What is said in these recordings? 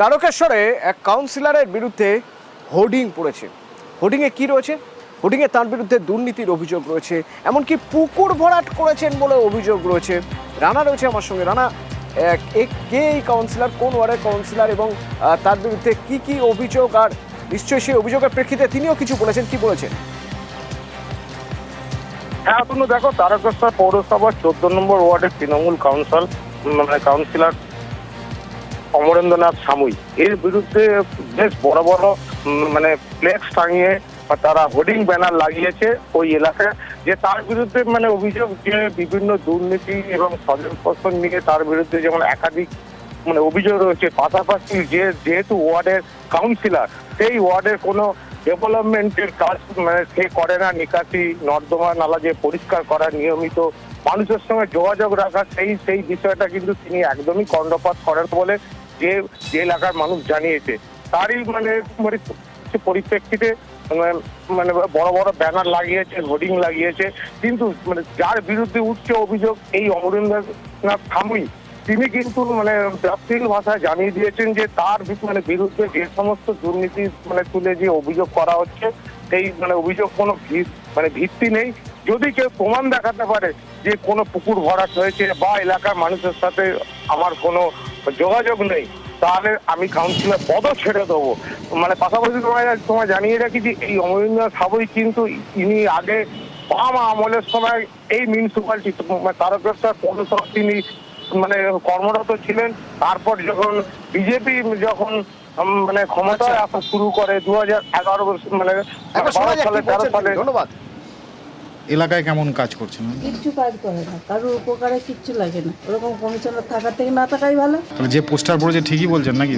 তারকেশ্বরে এক কাউন্সিলরের বিরুদ্ধে হোর্ডিং পড়েছে। হোর্ডিংয়ে কি রয়েছে? হোর্ডিংয়ে তার বিরুদ্ধে দুর্নীতির অভিযোগ রয়েছে, এমনকি পুকুর ভরাট করেছেন বলে অভিযোগ রয়েছে। রানা রয়েছে আমার সঙ্গে। রানা কে এই কাউন্সিলর কোন ওয়ার্ডের কাউন্সিলর এবং তার বিরুদ্ধে কি কি অভিযোগ? আর নিশ্চয়ই সেই অভিযোগের প্রেক্ষিতে তিনিও কিছু বলেছেন। কি বলেছেন? হ্যাঁ তুমি দেখো, তারকেশ্বর পৌরসভার চোদ্দ নম্বর ওয়ার্ডের তৃণমূল কাউন্সিল মানে কাউন্সিলর অমরেন্দ্রনাথ সামুই। এর বিরুদ্ধে বেশ বড় বড় মানে ফ্লেক্স টাঙিয়ে তারা হোর্ডিং ব্যানার লাগিয়েছে ওই এলাকায়, যে তার বিরুদ্ধে মানে অভিযোগ যে বিভিন্ন দুর্নীতি এবং স্বজন নিয়ে তার বিরুদ্ধে যেমন একাধিক মানে অভিযোগ রয়েছে, পাশাপাশি যে যেহেতু ওয়ার্ডের কাউন্সিলর, সেই ওয়ার্ডের কোনো ডেভেলপমেন্টের কাজ মানে সে করে না। নিকাশি, নর্দমা নালা যে পরিষ্কার করা নিয়মিত মানুষের সঙ্গে যোগাযোগ রাখা, সেই সেই বিষয়টা কিন্তু তিনি একদমই কর্ণপাত করেন বলে যে যে এলাকার মানুষ জানিয়েছে। তারই মানে পরি- পরিপ্রেক্ষিতে মানে মানে বড় বড় ব্যানার লাগিয়েছে, হোর্ডিং লাগিয়েছে। কিন্তু মানে যার বিরুদ্ধে উঠছে অভিযোগ, এই অমরেন্দ্রনাথ সামুই তিনি কিন্তু মানে ব্যক্তির ভাষায় জানিয়ে দিয়েছেন যে তার মানে বিরুদ্ধে যে সমস্ত দুর্নীতি মানে তুলে যে অভিযোগ করা হচ্ছে, সেই মানে অভিযোগ কোনো মানে ভিত্তি নেই। যদি কেউ প্রমাণ দেখাতে পারে যে কোনো পুকুর ভরাট হয়েছে বা এলাকার মানুষের সাথে আমার কোনো যোগাযোগ নেই তাহলে আমি কাউন্সিলর পদ ছেড়ে দেবো। মানে পাশাপাশি তোমায় তোমায় জানিয়ে রাখি যে এই অমরেন্দ্র সাবই কিন্তু ইনি আগে বাম আমলের সময় এই মিউনিসিপালিটি তারকেশ্বর পৌরসভা তিনি মানে কর্মরত ছিলেন। তারপর যখন বিজেপি যখন মানে ক্ষমতায় আসা শুরু করে দু হাজার এগারো মানে বারো সালে তেরো সালে ধন্যবাদ। এলাকায় কেমন কাজ করছেন কিচ্ছু কাজ করে না। কারোর উপকারে কিচ্ছু লাগে না। ওরকম কমিশনার থাকার থেকে না থাকাই ভালো। তাহলে যে পোস্টার পড়েছে ঠিকই বলছেন নাকি?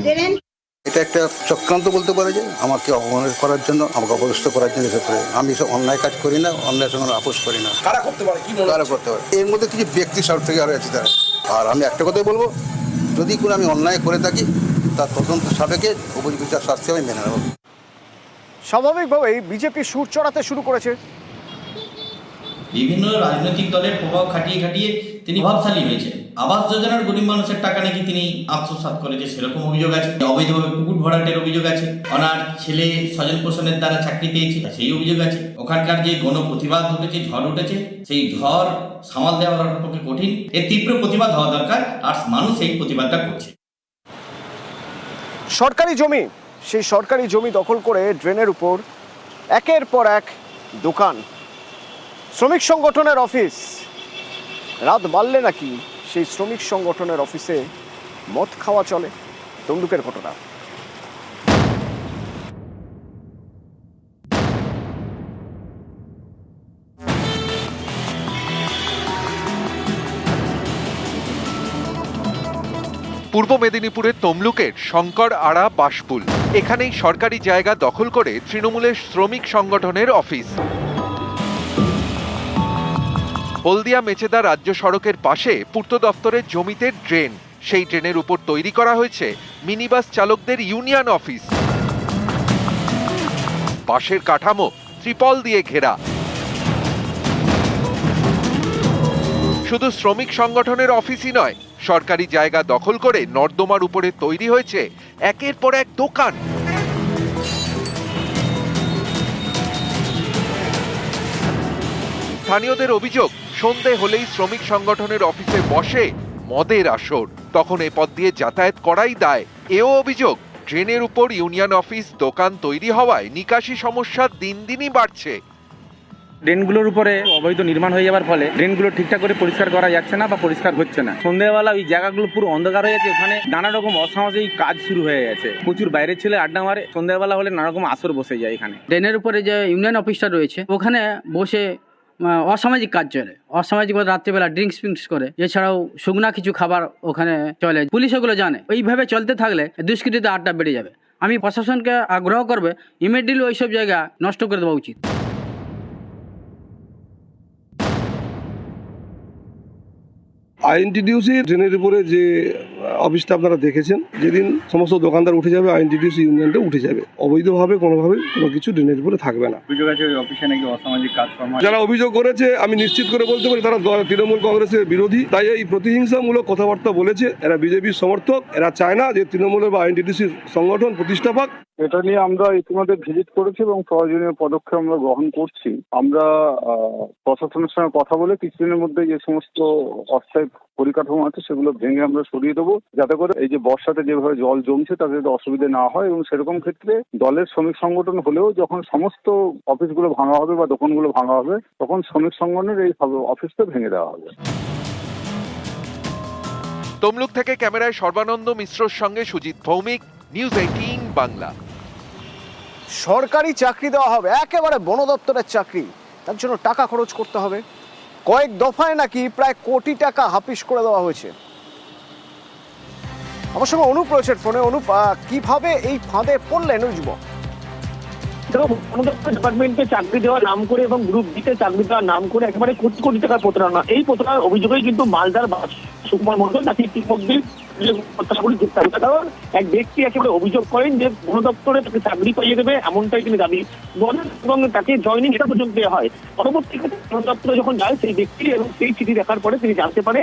এটা একটা চক্রান্ত বলতে পারে যে আমাকে অপমান করার জন্য আমাকে অপদস্থ করার জন্য এসব করে আমি সব অন্যায় কাজ করি না অন্যায়ের সঙ্গে আপোষ করি না। কারা করতে পারে? কি কারা করতে পারে? এর মধ্যে কিছু ব্যক্তি স্বার্থ থেকে আরও আছে তারা। আর আমি একটা কথাই বলব যদি কোনো আমি অন্যায় করে থাকি তার তদন্ত সাপেক্ষে উপযুক্ত শাস্তি আমি মেনে নেব। স্বাভাবিকভাবেই বিজেপি সুর চড়াতে শুরু করেছে। বিভিন্ন রাজনৈতিক দলের প্রভাব খাটিয়ে খাটিয়ে তিনি প্রভাবশালী হয়েছেন। আবাস যোজনার গরিব মানুষের টাকা নাকি তিনি আত্মসাৎ করেছে সেরকম অভিযোগ আছে? অবৈধভাবে পুকুর ভরাটের অভিযোগ আছে ওনার ছেলে স্বজন পোষণের দ্বারা চাকরি পেয়েছে, সেই অভিযোগ আছে। ওখানকার যে গণ প্রতিবাদ ঘটেছে, ঝড় উঠেছে, সেই ঝড় সামাল দেওয়ার পক্ষে কঠিন। এর তীব্র প্রতিবাদ হওয়া দরকার, আর মানুষ এই প্রতিবাদটা করছে। সরকারি জমি, সেই সরকারি জমি দখল করে ড্রেনের উপর একের পর এক দোকান। শ্রমিক সংগঠনের অফিস। রাত বাড়লে নাকি সেই শ্রমিক সংগঠনের অফিসে মদ খাওয়া চলে? তন্দুকের ঘটনা। পূর্ব মেদিনীপুরের তমলুকের শঙ্কর আড়া বাসপুল। এখানেই সরকারি জায়গা দখল করে তৃণমূলের শ্রমিক সংগঠনের অফিস। হলদিয়া মেচেদা রাজ্য সড়কের পাশে পূর্ত দফতরের জমিতে ড্রেন। সেই ড্রেনের উপর তৈরি করা হয়েছে মিনিবাস চালকদের ইউনিয়ন অফিস। পাশের কাঠামো ত্রিপল দিয়ে ঘেরা। শুধু শ্রমিক সংগঠনের অফিসই নয়, সরকারি জায়গা দখল করে নর্দমার উপরে তৈরি হয়েছে একের পর এক দোকান। স্থানীয়দের অভিযোগ সন্ধে হলেই শ্রমিক সংগঠনের অফিসে বসে মদের আসর। তখন এ পথ দিয়ে যাতায়াত করাই দায়। এও অভিযোগ ট্রেনের উপর ইউনিয়ন অফিস দোকান তৈরি হওয়ায় নিকাশি সমস্যা দিন দিনই বাড়ছে। ড্রেনগুলোর উপরে অবৈধ নির্মাণ হয়ে যাওয়ার ফলে ড্রেনগুলো ঠিকঠাক করে পরিষ্কার করা যাচ্ছে না বা পরিষ্কার হচ্ছে না। সন্ধ্যেবেলা ওই জায়গাগুলো পুরো অন্ধকার হয়ে যাচ্ছে ওখানে নানা রকম অসামাজিক কাজ শুরু হয়ে গেছে। প্রচুর বাইরের ছেলে আড্ডা মারে সন্ধ্যাবেলা হলে নানা রকম আসর বসে যায় এখানে। ড্রেনের উপরে যে ইউনিয়ন অফিসটা রয়েছে ওখানে বসে অসামাজিক কাজ চলে। অসামাজিক বলতে রাত্রিবেলা ড্রিঙ্কস ফিঙ্কস করে। এছাড়াও শুকনা কিছু খাবার ওখানে চলে। পুলিশ ওগুলো জানে। ওইভাবে চলতে থাকলে দুষ্কৃতিতে আড্ডা বেড়ে যাবে। আমি প্রশাসনকে আগ্রহ করবে ইমিডিয়েটলি ওইসব জায়গা নষ্ট করে দেওয়া উচিত। আইএনটিডিউসি ট্রেনের উপরে যে অফিসটা আপনারা দেখেছেন। যেদিন সমস্ত দোকানদার উঠে যাবে আইএনটিটিউসি ইউনিয়নটা উঠে যাবে। অবৈধভাবে কোনোভাবে কোনো কিছু ড্রেনের বলে থাকবে না। অভিযোগ আছে ওই অফিসে নাকি অসামাজিক কাজকর্ম যারা অভিযোগ করেছে আমি নিশ্চিত করে বলতে পারি তারা তৃণমূল কংগ্রেসের বিরোধী। তাই এই প্রতিহিংসামূলক কথাবার্তা বলেছে এরা বিজেপির সমর্থক এরা চায় না যে তৃণমূলের বা আইএনটিটিউসির সংগঠন প্রতিষ্ঠা পাক এটা নিয়ে আমরা ইতিমধ্যে ভিজিট করেছি এবং প্রয়োজনীয় পদক্ষেপ আমরা গ্রহণ করছি। আমরা প্রশাসনের সঙ্গে কথা বলে কিছুদিনের মধ্যে যে সমস্ত অস্থায়ী পরিকাঠামো আছে সেগুলো ভেঙে আমরা সরিয়ে দেবো। যাতে করে এই যে বর্ষাতে যেভাবে জল জমছে তাতে যাতে অসুবিধে না হয় এবং সেরকম ক্ষেত্রে দলের শ্রমিক সংগঠন হলেও যখন সমস্ত অফিসগুলো ভাঙা হবে বা দোকানগুলো ভাঙা হবে তখন শ্রমিক সংগঠনের এই অফিসটা ভেঙে দেওয়া হবে। তমলুক থেকে ক্যামেরায় সর্বানন্দ মিশ্রর সঙ্গে সুজিত ভৌমিক নিউজ এইটিন বাংলা। সরকারি চাকরি দেওয়া হবে একেবারে বন দপ্তরের চাকরি তার জন্য টাকা খরচ করতে হবে। কয়েক দফায় নাকি প্রায় কোটি টাকা হাফিস করে দেওয়া হয়েছে। আমার সঙ্গে অনুপ রয়েছে ফোনে। অনুপ কীভাবে এই ফাঁদে পড়লেন ওই যুবক? ডিপার্টমেন্টে চাকরি দেওয়ার নাম করে এবং গ্রুপ ডিতে চাকরি দেওয়ার নাম করে একেবারে কোটি কোটি টাকার প্রতারণা। এই প্রতারণার অভিযোগেই কিন্তু মালদার সুকুমার মন্ডল তাকে ইতিমধ্যে এক ব্যক্তি একেবারে অভিযোগ করেন যে বন দপ্তরে তাকে চাকরি পাইয়ে দেবে, এমনটাই তিনি দাবি বলেন এবং তাকে জয়নিং পর্যন্ত দেওয়া হয়। পরবর্তী ক্ষেত্রে বন দপ্তরে যখন যায়, সেই ব্যক্তি এবং সেই চিঠি দেখার পরে তিনি জানতে পারে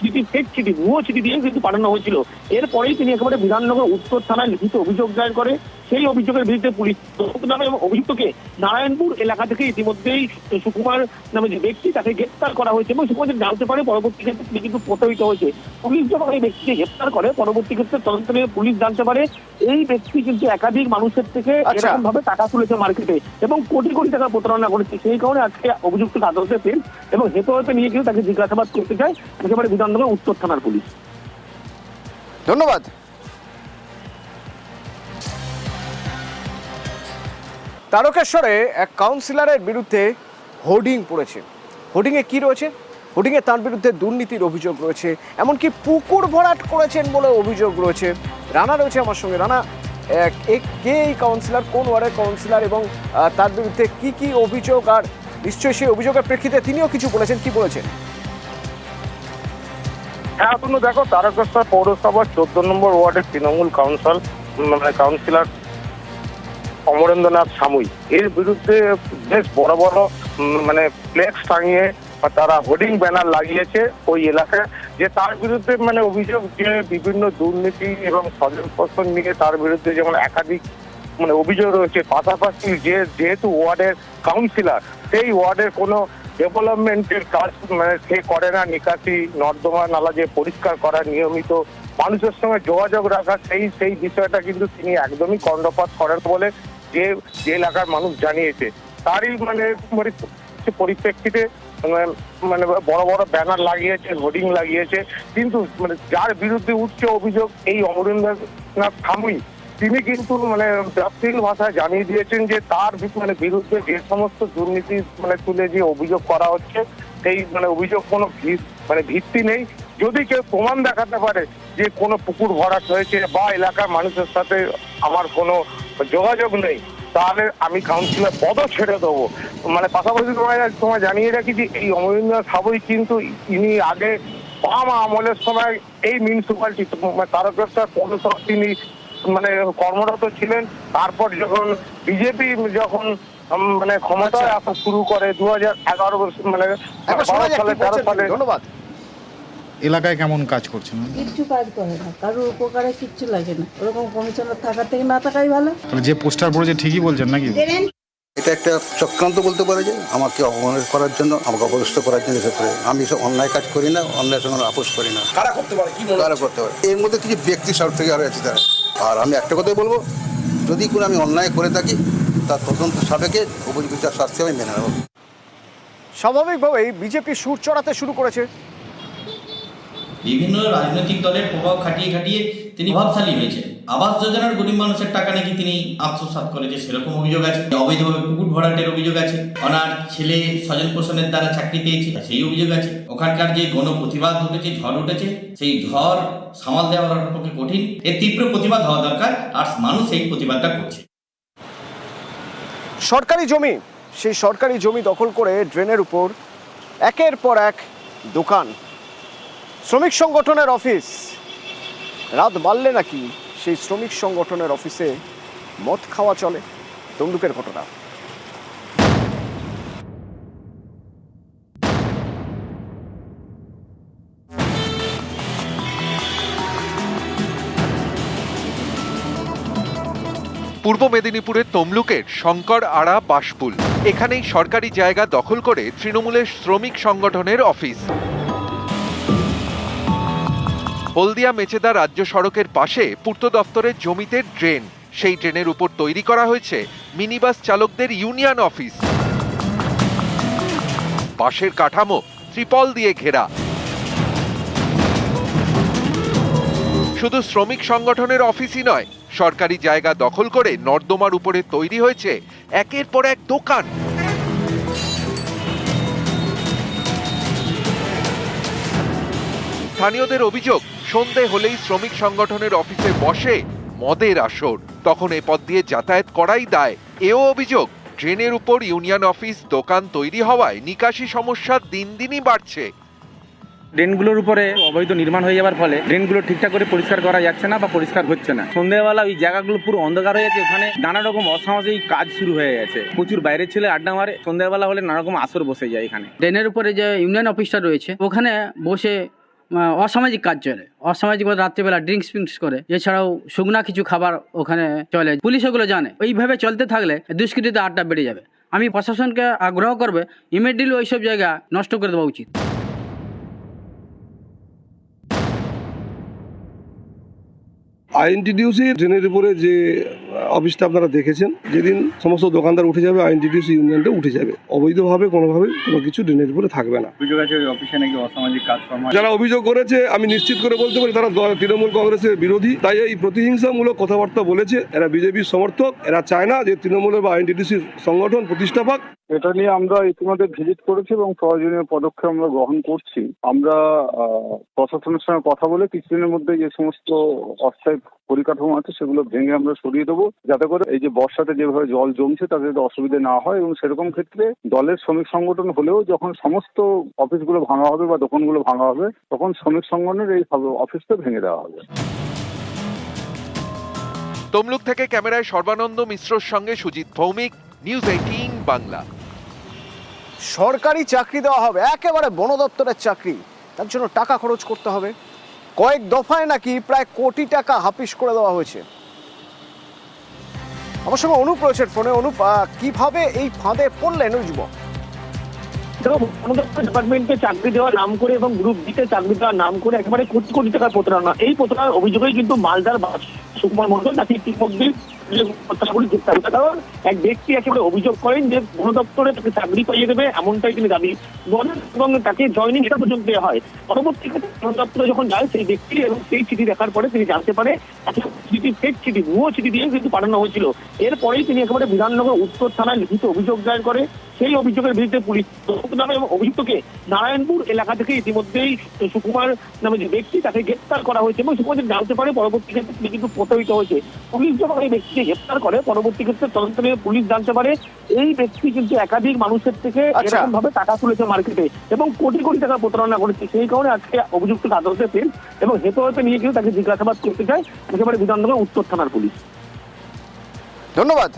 চিঠি ফেক চিঠি, ভুয়ো চিঠি দিয়ে কিন্তু পাঠানো হয়েছিল। এরপরেই তিনি একেবারে বিধাননগর উত্তর থানায় লিখিত অভিযোগ দায়ের করে। সেই অভিযোগের বিরুদ্ধে পুলিশ নামে এবং অভিযুক্তকে নারায়ণপুর এলাকা থেকে ইতিমধ্যেই সুকুমার নামে যে ব্যক্তি তাকে গ্রেপ্তার করা হয়েছে এবং সুকুমার জানতে পারে, পরবর্তী ক্ষেত্রে তিনি কিন্তু প্রতারিত হয়েছে। পুলিশ যখন এই ব্যক্তিকে গ্রেপ্তার করে পরবর্তী ক্ষেত্রে তদন্ত নিয়ে পুলিশ জানতে পারে এই ব্যক্তি কিন্তু একাধিক মানুষের থেকে আচ্ছা। এরকম ভাবে টাকা তুলেছে মার্কেটে এবং কোটি কোটি টাকা প্রতারণা করেছে। সেই কারণে আজকে অভিযুক্তকে আদালতে পেন এবং হেতু হতে নিয়ে গিয়ে তাকে জিজ্ঞাসাবাদ করতে চায় একেবারে বিধাননগর উত্তর থানার পুলিশ। ধন্যবাদ। তারকেশ্বরে এক কাউন্সিলরের বিরুদ্ধে হোর্ডিং পড়েছে। হোর্ডিংয়ে কি রয়েছে? হোর্ডিংয়ে তার বিরুদ্ধে দুর্নীতির অভিযোগ রয়েছে, এমনকি পুকুর ভরাট করেছেন বলে অভিযোগ রয়েছে। রানা রয়েছে আমার সঙ্গে। রানা কে এই কাউন্সিলর কোন ওয়ার্ডের কাউন্সিলর এবং তার বিরুদ্ধে কি কি অভিযোগ আর নিশ্চয়ই সেই অভিযোগের প্রেক্ষিতে তিনিও কিছু বলেছেন, কি বলেছেন? হ্যাঁ তুমি দেখো, তারকেশ্বর পৌরসভার চোদ্দ নম্বর ওয়ার্ডের তৃণমূল কাউন্সিল মানে কাউন্সিলর অমরেন্দ্রনাথ সামুই। এর বিরুদ্ধে বেশ বড় বড় মানে ফ্লেক্স টাঙিয়ে বা তারা হোর্ডিং ব্যানার লাগিয়েছে ওই এলাকায় যে তার বিরুদ্ধে মানে অভিযোগ যে বিভিন্ন দুর্নীতি এবং স্বজন নিয়ে তার বিরুদ্ধে যেমন একাধিক মানে অভিযোগ রয়েছে, পাশাপাশি যে যেহেতু ওয়ার্ডের কাউন্সিলর, সেই ওয়ার্ডের কোনো ডেভেলপমেন্টের কাজ মানে সে করে না। নিকাশি, নর্দমা নালা যে পরিষ্কার করা নিয়মিত মানুষের সঙ্গে যোগাযোগ রাখা, সেই সেই বিষয়টা কিন্তু তিনি একদমই কর্ণপাত করেন বলে যে যে এলাকার মানুষ জানিয়েছে। তারই মানে পরিপ্রেক্ষিতে মানে বড় বড় ব্যানার লাগিয়েছে, হোর্ডিং লাগিয়েছে। কিন্তু মানে যার বিরুদ্ধে উঠছে অভিযোগ, এই অমরেন্দ্রনাথ থামুই তিনি কিন্তু মানে ব্যক্তিগত ভাষায় জানিয়ে দিয়েছেন যে তার মানে বিরুদ্ধে যে সমস্ত দুর্নীতি মানে তুলে যে অভিযোগ করা হচ্ছে, সেই মানে অভিযোগ কোনো মানে ভিত্তি নেই। যদি কেউ প্রমাণ দেখাতে পারে যে কোনো পুকুর ভরাট হয়েছে বা এলাকার মানুষের সাথে আমার কোনো যোগাযোগ নেই তাহলে আমি কাউন্সিলর পদও ছেড়ে দেবো। মানে পাশাপাশি তোমায় তোমায় জানিয়ে রাখি যে এই অমরেন্দ্র সাবই কিন্তু ইনি আগে বাম আমলের সময় এই মিউনিসিপালিটি তারকেশ্বর পৌরসভা তিনি মানে কর্মরত ছিলেন। তারপর যখন বিজেপি যখন মানে ক্ষমতায় আসা শুরু করে দু হাজার এগারো মানে বারো সালে তেরো সালে ধন্যবাদ। এলাকায় কেমন কাজ করছেন? কিচ্ছু কাজ করে না। কারোর উপকারে কিচ্ছু লাগে না। ওরকম কমিশনার থাকার থেকে না থাকাই ভালো। তাহলে যে পোস্টার পড়েছে ঠিকই বলছেন নাকি? এটা একটা চক্রান্ত বলতে পারে যে আমাকে অপমান করার জন্য আমাকে অপদস্থ করার জন্য এসব করে। আমি সব অন্যায় কাজ করি না অন্যায়ের সঙ্গে আপোষ করি না। কারা করতে পারে? কি কারা করতে পারে? এর মধ্যে কিছু ব্যক্তি স্বার্থ থেকে আরও আছে তারা। আর আমি একটা কথাই বলব যদি কোনো আমি অন্যায় করে থাকি তার তদন্ত সাপেক্ষে উপযুক্ত শাস্তি আমি মেনে নেব। স্বাভাবিকভাবেই বিজেপি সুর চড়াতে শুরু করেছে। বিভিন্ন রাজনৈতিক দলের প্রভাব খাটিয়ে খাটিয়ে তিনি প্রভাবশালী হয়েছেন। আবাস যোজনার গরিব মানুষের টাকা নাকি তিনি আত্মসাৎ করেছে সেরকম অভিযোগ আছে? অবৈধভাবে পুকুর ভরাটের অভিযোগ আছে? ওনার ছেলে স্বজন পোষণের দ্বারা চাকরি পেয়েছে? সেই অভিযোগ আছে। ওখানকার যে গণ প্রতিবাদ উঠেছে ঝড় উঠেছে, সেই ঝড় সামাল দেওয়ার পক্ষে কঠিন। এর তীব্র প্রতিবাদ হওয়া দরকার, আর মানুষ এই প্রতিবাদটা করছে। সরকারি জমি, সেই সরকারি জমি দখল করে ড্রেনের উপর একের পর এক দোকান। শ্রমিক সংগঠনের অফিস। রাত বাড়লে নাকি সেই শ্রমিক সংগঠনের অফিসে মদ খাওয়া চলে? তমলুকের ঘটনা। পূর্ব মেদিনীপুরের তমলুকের শঙ্কর আড়া বাসপুল। এখানেই সরকারি জায়গা দখল করে তৃণমূলের শ্রমিক সংগঠনের অফিস। হলদিয়া মেচেদা রাজ্য সড়কের পাশে পূর্ত দফতরের জমিতে ড্রেন। সেই ড্রেনের উপর তৈরি করা হয়েছে মিনিবাস চালকদের ইউনিয়ন অফিস। বাঁশের কাঠামো ত্রিপল দিয়ে ঘেরা। শুধু শ্রমিক সংগঠনের অফিসই নয়, সরকারি জায়গা দখল করে নর্দমার উপরে তৈরি হয়েছে একের পর এক দোকান। স্থানীয়দের অভিযোগ সন্ধে হলেই শ্রমিক সংগঠনের অফিসে বসে মদের আসর। তখন এ পথ দিয়ে যাতায়াত করাই দায়। এও অভিযোগ ট্রেনের উপর ইউনিয়ন অফিস দোকান তৈরি হওয়ায় নিকাশি সমস্যা দিন দিনই বাড়ছে। ড্রেনগুলোর উপরে অবৈধ নির্মাণ হয়ে যাওয়ার ফলে ড্রেনগুলো ঠিকঠাক করে পরিষ্কার করা যাচ্ছে না বা পরিষ্কার হচ্ছে না। সন্ধ্যেবেলা ওই জায়গাগুলো পুরো অন্ধকার হয়ে যাচ্ছে ওখানে নানা রকম অসামাজিক কাজ শুরু হয়ে গেছে। প্রচুর বাইরের ছেলে আড্ডা মারে সন্ধ্যাবেলা হলে নানা রকম আসর বসে যায় এখানে। ড্রেনের উপরে যে ইউনিয়ন অফিসটা রয়েছে ওখানে বসে অসামাজিক কাজ চলে। অসামাজিক রাত্রিবেলা ড্রিঙ্কস ফিঙ্কস করে। এছাড়াও শুকনা কিছু খাবার ওখানে চলে। পুলিশ ওগুলো জানে। ওইভাবে চলতে থাকলে দুষ্কৃতিতে আড্ডা বেড়ে যাবে। আমি প্রশাসনকে আগ্রহ করবে ইমিডিয়েটলি ওইসব জায়গা নষ্ট করে দেওয়া উচিত। আইএনটিডিউসি ট্রেনের উপরে যে অফিসটা আপনারা দেখেছেন। যেদিন সমস্ত দোকানদার উঠে যাবে আইএনটিডিউসি ইউনিয়নটা উঠে যাবে। অবৈধভাবে কোনোভাবে কোনো কিছু ট্রেনের উপরে থাকবে না। অভিযোগ আছে ওই অফিসে নাকি অসামাজিক কাজকর্ম যারা অভিযোগ করেছে আমি নিশ্চিত করে বলতে পারি তারা তৃণমূল কংগ্রেসের বিরোধী। তাই এই প্রতিহিংসামূলক কথাবার্তা বলেছে এরা বিজেপির সমর্থক এরা চায় না যে তৃণমূলের বা আইএনটিডিসির সংগঠন প্রতিষ্ঠা পাক। এটা নিয়ে আমরা ইতিমধ্যে ভিজিট করেছি এবং প্রয়োজনীয় পদক্ষেপ আমরা গ্রহণ করছি। আমরা আহ, প্রশাসনের সঙ্গে কথা বলে কিছুদিনের মধ্যে যে সমস্ত অস্থায়ী পরিকাঠামো আছে সেগুলো ভেঙে আমরা সরিয়ে দেবো। যাতে করে এই যে বর্ষাতে যেভাবে জল জমছে তাতে যাতে অসুবিধা না হয় এবং সেরকম ক্ষেত্রে দলের শ্রমিক সংগঠন হলেও যখন সমস্ত অফিসগুলো ভাঙা হবে বা দোকানগুলো ভাঙা হবে তখন শ্রমিক সংগঠনের এই অফিসটা ভেঙে দেওয়া হবে। তমলুক থেকে ক্যামেরায় সর্বানন্দ মিশ্রর সঙ্গে সুজিত ভৌমিক নিউজ এইটিন বাংলা। সরকারি চাকরি দেওয়া হবে একেবারে বন দপ্তরের চাকরি। তার জন্য টাকা খরচ করতে হবে। কয়েক দফায় নাকি প্রায় কোটি টাকা হাফিস করে দেওয়া হয়েছে। আমার সঙ্গে অনুপ রয়েছে ফোনে। অনুপ কীভাবে এই ফাঁদে পড়লেন ওই যুবক? ডিপার্টমেন্টে চাকরি দেওয়ার নাম করে এবং গ্রুপ ডিতে চাকরি দেওয়ার নাম করে একেবারে কোটি কোটি টাকার প্রতারণা। এই প্রতারণার অভিযোগেই কিন্তু মালদার সুকুমার মন্ডল তাকে ইতিমধ্যে এক ব্যক্তি একেবারে অভিযোগ করেন যে বন দপ্তরে তাকে চাকরি পাইয়ে দেবে, এমনটাই তিনি দাবি বলেন এবং তাকে জয়নিং পর্যন্ত দেওয়া হয়। পরবর্তী বন দপ্তরে যখন যায়, সেই ব্যক্তি এবং সেই চিঠি দেখার পরে তিনি জানতে পারে চিঠি ফেক চিঠি, ভুয়ো চিঠি দিয়ে কিন্তু পাঠানো হয়েছিল। এরপরেই তিনি একেবারে বিধাননগর উত্তর থানায় লিখিত অভিযোগ দায়ের করে সেই অভিযোগের বিরুদ্ধে পুলিশ তদন্ত নামে এবং অভিযুক্তকে নারায়ণপুর এলাকা থেকে ইতিমধ্যেই সুকুমার নামে যে ব্যক্তি তাকে গ্রেপ্তার করা হয়েছে এবং সুকুমার জানতে পারে পরবর্তী ক্ষেত্রে তিনি কিন্তু প্রতারিত হয়েছে। পুলিশ যখন এই ব্যক্তিকে গ্রেপ্তার করে পরবর্তী ক্ষেত্রে তদন্ত নিয়ে পুলিশ জানতে পারে এই ব্যক্তি কিন্তু একাধিক মানুষের থেকে আচ্ছা। এরকম ভাবে টাকা তুলেছে মার্কেটে এবং কোটি কোটি টাকা প্রতারণা করেছে। সেই কারণে আজকে অভিযুক্ত আদালতে পেন এবং হেতু নিয়ে কিন্তু তাকে জিজ্ঞাসাবাদ করতে চায় একেবারে বিধাননগর উত্তর থানার পুলিশ। ধন্যবাদ।